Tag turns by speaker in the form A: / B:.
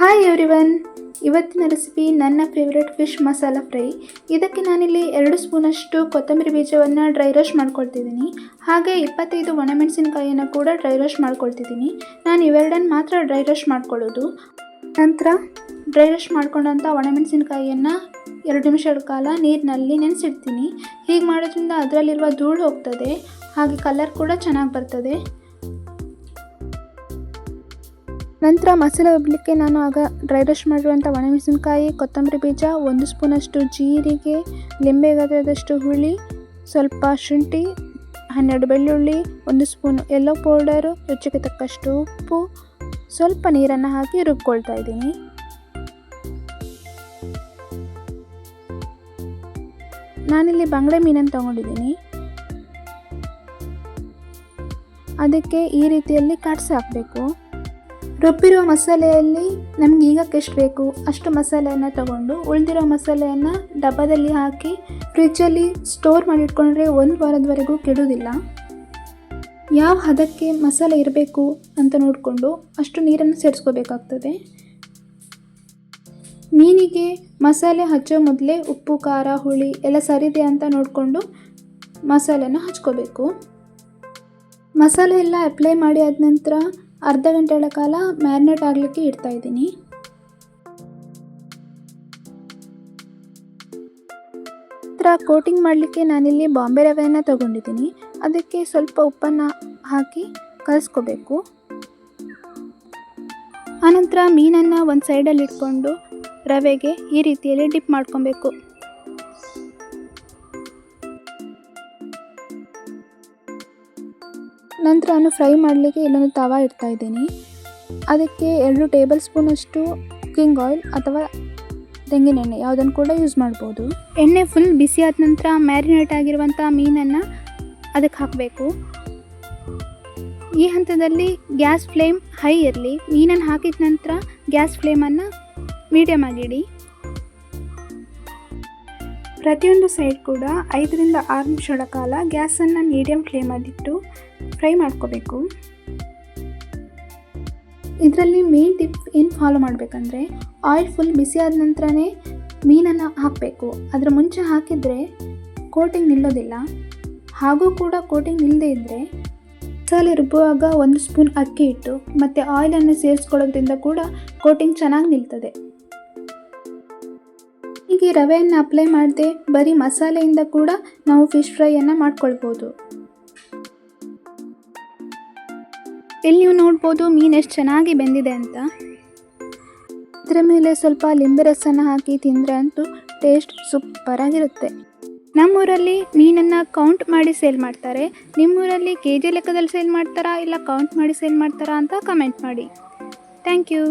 A: Hi everyone ಇವತ್ತಿನ recipe ನನ್ನ favourite fish masala fry ಇದಕ್ಕೆ ನಾನಿಲ್ಲಿ ಎರಡು ಸ್ಪೂನಷ್ಟು ಕೊತ್ತಂಬರಿ ಬೀಜವನ್ನು ಡ್ರೈ ರೋಸ್ಟ್ ಮಾಡ್ಕೊಳ್ತಿದ್ದೀನಿ. ಹಾಗೆ ಇಪ್ಪತ್ತೈದು ಒಣಮೆಣಸಿನಕಾಯಿಯನ್ನು ಕೂಡ ಡ್ರೈ ರೋಸ್ಟ್ ಮಾಡ್ಕೊಳ್ತಿದ್ದೀನಿ. ನಾನು ಇವೆರಡನ್ನು ಮಾತ್ರ ಡ್ರೈ ರೋಸ್ಟ್ ಮಾಡ್ಕೊಳ್ಳೋದು. ನಂತರ ಡ್ರೈ ರೋಸ್ಟ್ ಮಾಡ್ಕೊಂಡಂಥ ಒಣಮೆಣಸಿನಕಾಯಿಯನ್ನು ಎರಡು ನಿಮಿಷಗಳ ಕಾಲ ನೀರಿನಲ್ಲಿ ನೆನೆಸಿಡ್ತೀನಿ. ಹೀಗೆ ಮಾಡೋದ್ರಿಂದ ಅದರಲ್ಲಿರುವ ಧೂಳು ಹೋಗ್ತದೆ. ಹಾಗೆ ಕಲರ್ ಕೂಡ ಚೆನ್ನಾಗಿ ಬರ್ತದೆ. ನಂತರ ಮಸಾಲೆ ಒಬ್ಬಲಿಕ್ಕೆ ನಾನು ಆಗ ಡ್ರೈ ರಶ್ ಮಾಡಿರುವಂಥ ಒಣಮೆಣಸಿನಕಾಯಿ, ಕೊತ್ತಂಬರಿ ಬೀಜ, ಒಂದು ಸ್ಪೂನಷ್ಟು ಜೀರಿಗೆ ಲಿಂಬೆ ಗಾತ್ರದಷ್ಟು ಹುಳಿ, ಸ್ವಲ್ಪ ಶುಂಠಿ, ಹನ್ನೆರಡು ಬೆಳ್ಳುಳ್ಳಿ, ಒಂದು ಸ್ಪೂನ್ ಎಲ್ಲೋ ಪೌಡರು ರುಚಿಗೆ ತಕ್ಕಷ್ಟು ಉಪ್ಪು, ಸ್ವಲ್ಪ ನೀರನ್ನು ಹಾಕಿ ರುಬ್ಕೊಳ್ತಾ ಇದ್ದೀನಿ. ನಾನಿಲ್ಲಿ ಬಂಗಡೆ ಮೀನನ್ನು ತಗೊಂಡಿದ್ದೀನಿ. ಅದಕ್ಕೆ ಈ ರೀತಿಯಲ್ಲಿ ಕಟ್ಸ್ ಹಾಕಬೇಕು. ರುಬ್ಬಿರೋ ಮಸಾಲೆಯಲ್ಲಿ ನಮ್ಗೆ ಈಗಕ್ಕೆ ಎಷ್ಟು ಬೇಕು? ಅಷ್ಟು ಮಸಾಲೆಯನ್ನು ತಗೊಂಡು ಉಳಿದಿರೋ ಮಸಾಲೆಯನ್ನು ಡಬ್ಬದಲ್ಲಿ ಹಾಕಿ ಫ್ರಿಜ್ಜಲ್ಲಿ ಸ್ಟೋರ್ ಮಾಡಿಟ್ಕೊಂಡ್ರೆ ಒಂದು ವಾರದವರೆಗೂ ಕೆಡೋದಿಲ್ಲ. ಯಾವ ಹದಕ್ಕೆ ಮಸಾಲೆ ಇರಬೇಕು ಅಂತ ನೋಡಿಕೊಂಡು ಅಷ್ಟು ನೀರನ್ನು ಸೇರಿಸ್ಕೋಬೇಕಾಗ್ತದೆ. ಮೀನಿಗೆ ಮಸಾಲೆ ಹಚ್ಚೋ ಮೊದಲೇ ಉಪ್ಪು, ಖಾರ, ಹುಳಿ ಎಲ್ಲ ಸರಿದೆ ಅಂತ ನೋಡಿಕೊಂಡು ಮಸಾಲೆನ ಹಚ್ಕೋಬೇಕು. ಮಸಾಲೆ ಎಲ್ಲ ಅಪ್ಲೈ ಮಾಡಿ ಆದ ನಂತರ ಅರ್ಧ ಗಂಟೆಗಳ ಕಾಲ ಮ್ಯಾರಿನೇಟ್ ಆಗಲಿಕ್ಕೆ ಇಡ್ತಾ ಇದ್ದೀನಿ. ನಂತರ ಕೋಟಿಂಗ್ ಮಾಡಲಿಕ್ಕೆ ನಾನಿಲ್ಲಿ ಬಾಂಬೆ ರವೆಯನ್ನು ತಗೊಂಡಿದ್ದೀನಿ. ಅದಕ್ಕೆ ಸ್ವಲ್ಪ ಉಪ್ಪನ್ನು ಹಾಕಿ ಕಲಿಸ್ಕೋಬೇಕು. ಆನಂತರ ಮೀನನ್ನು ಒಂದು ಸೈಡಲ್ಲಿ ಇಟ್ಕೊಂಡು ರವೆಗೆ ಈ ರೀತಿಯಲ್ಲಿ ಡಿಪ್ ಮಾಡ್ಕೊಬೇಕು. ನಂತರ ನಾನು ಫ್ರೈ ಮಾಡಲಿಕ್ಕೆ ಇಲ್ಲೊಂದು ತವ ಇಡ್ತಾ ಇದ್ದೀನಿ. ಅದಕ್ಕೆ ಎರಡು ಟೇಬಲ್ ಸ್ಪೂನಷ್ಟು ಕುಕ್ಕಿಂಗ್ ಆಯಿಲ್ ಅಥವಾ ತೆಂಗಿನ ಎಣ್ಣೆ ಯಾವುದನ್ನು ಕೂಡ ಯೂಸ್ ಮಾಡ್ಬೋದು. ಎಣ್ಣೆ ಫುಲ್ ಬಿಸಿ ಆದ ನಂತರ ಮ್ಯಾರಿನೇಟ್ ಆಗಿರುವಂಥ ಮೀನನ್ನು ಅದಕ್ಕೆ ಹಾಕಬೇಕು. ಈ ಹಂತದಲ್ಲಿ ಗ್ಯಾಸ್ ಫ್ಲೇಮ್ ಹೈ ಇರಲಿ. ಮೀನನ್ನು ಹಾಕಿದ ನಂತರ ಗ್ಯಾಸ್ ಫ್ಲೇಮನ್ನು ಮೀಡಿಯಮ್ ಆಗಿಡಿ. ಪ್ರತಿಯೊಂದು ಸೈಡ್ ಕೂಡ ಐದರಿಂದ ಆರು ನಿಮಿಷಗಳ ಕಾಲ ಗ್ಯಾಸನ್ನು ಮೀಡಿಯಂ ಫ್ಲೇಮಲ್ಲಿಟ್ಟು ಫ್ರೈ ಮಾಡ್ಕೋಬೇಕು. ಇದರಲ್ಲಿ ಮೇನ್ ಟಿಪ್ ಏನು ಫಾಲೋ ಮಾಡಬೇಕಂದ್ರೆ ಆಯಿಲ್ ಫುಲ್ ಬಿಸಿ ಆದ ನಂತರನೇ ಮೀನನ್ನು ಹಾಕಬೇಕು. ಅದರ ಮುಂಚೆ ಹಾಕಿದರೆ ಕೋಟಿಂಗ್ ನಿಲ್ಲೋದಿಲ್ಲ. ಹಾಗೂ ಕೂಡ ಕೋಟಿಂಗ್ ನಿಲ್ಲದೆ ಇದ್ದರೆ ಮಸಾಲೆ ರುಬ್ಬುವಾಗ ಒಂದು ಸ್ಪೂನ್ ಅಕ್ಕಿ ಇಟ್ಟು ಮತ್ತು ಆಯಿಲನ್ನು ಸೇರಿಸ್ಕೊಳ್ಳೋದ್ರಿಂದ ಕೂಡ ಕೋಟಿಂಗ್ ಚೆನ್ನಾಗಿ ನಿಲ್ತದೆ. ಹೀಗೆ ರವೆಯನ್ನು ಅಪ್ಲೈ ಮಾಡದೆ ಬರೀ ಮಸಾಲೆಯಿಂದ ಕೂಡ ನಾವು ಫಿಶ್ ಫ್ರೈಯನ್ನು ಮಾಡ್ಕೊಳ್ಬೋದು. ಇಲ್ಲಿ ನೀವು ನೋಡ್ಬೋದು ಮೀನು ಎಷ್ಟು ಚೆನ್ನಾಗಿ ಬೆಂದಿದೆ ಅಂತ. ಇದರ ಮೇಲೆ ಸ್ವಲ್ಪ ಲಿಂಬೆ ರಸನ ಹಾಕಿ ತಿಂದರೆ ಅಂತೂ ಟೇಸ್ಟ್ ಸೂಪರಾಗಿರುತ್ತೆ ನಮ್ಮೂರಲ್ಲಿ ಮೀನನ್ನು ಕೌಂಟ್ ಮಾಡಿ ಸೇಲ್ ಮಾಡ್ತಾರೆ. ನಿಮ್ಮೂರಲ್ಲಿ ಕೆ ಜಿ ಲೆಕ್ಕದಲ್ಲಿ ಸೇಲ್ ಮಾಡ್ತಾರಾ ಇಲ್ಲ ಕೌಂಟ್ ಮಾಡಿ ಸೇಲ್ ಮಾಡ್ತಾರಾ ಅಂತ ಕಮೆಂಟ್ ಮಾಡಿ. Thank you